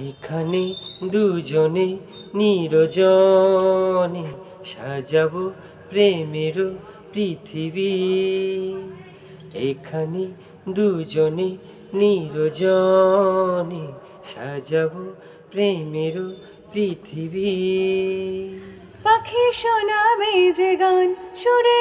এখানে দুজনে নিরজনে সাজাবো প্রেমের পৃথিবী। এখানে দুজনে নিরজনে সাজাবো প্রেমের পৃথিবী। পাখি শোনাবে যে গান, সুরে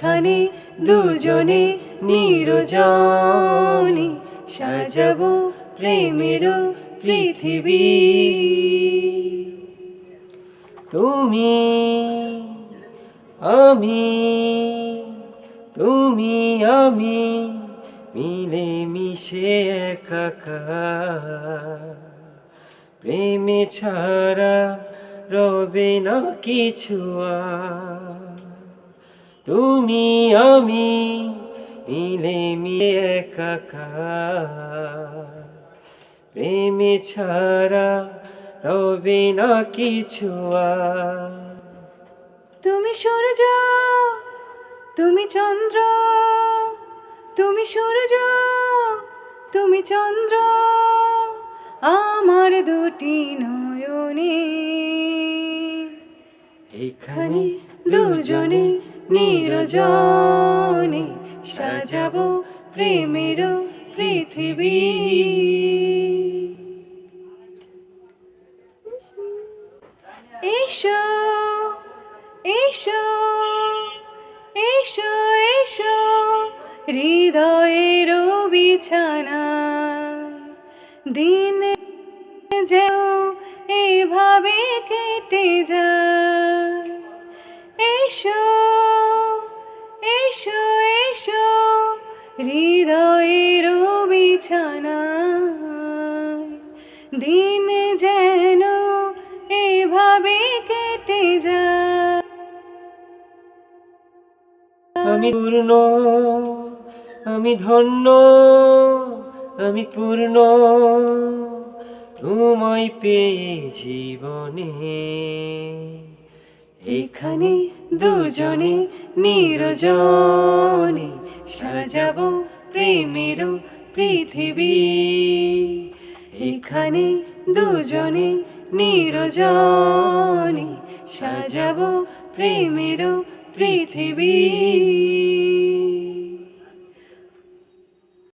এখানে দুজনে নিরজনে সাজাবো প্রেমের পৃথিবী তুমি আমি তুমি আমি মিলে মিশে একাকার প্রেমে ছাড়া রবে না কিছু আর। তুমি আমি মিলে মিলে একাকার। প্রেমে ছাড়া রবে না কিছু তুমি সূর্য তুমি চন্দ্র তুমি সূর্য তুমি চন্দ্র আমার দুটি নয়নে। এখানে দুজনে নিরজনে সাজাবো প্রেমের পৃথিবী। এসো এসো এসো এসো, হৃদয়ের বিছানা। দিন যেও, এভাবে কেটে এসো এসো হৃদয়ের বিছানা দিন যেন এভাবে কেটে যায়। আমি পূর্ণ, আমি ধন্য, আমি পূর্ণ, তোমায় পেয়ে জীবনে। এখানে দুজনে নিরজনে সাজাবো প্রেমের পৃথিবী। এখানে দুজনে নিরজনে সাজাবো প্রেমের পৃথিবী।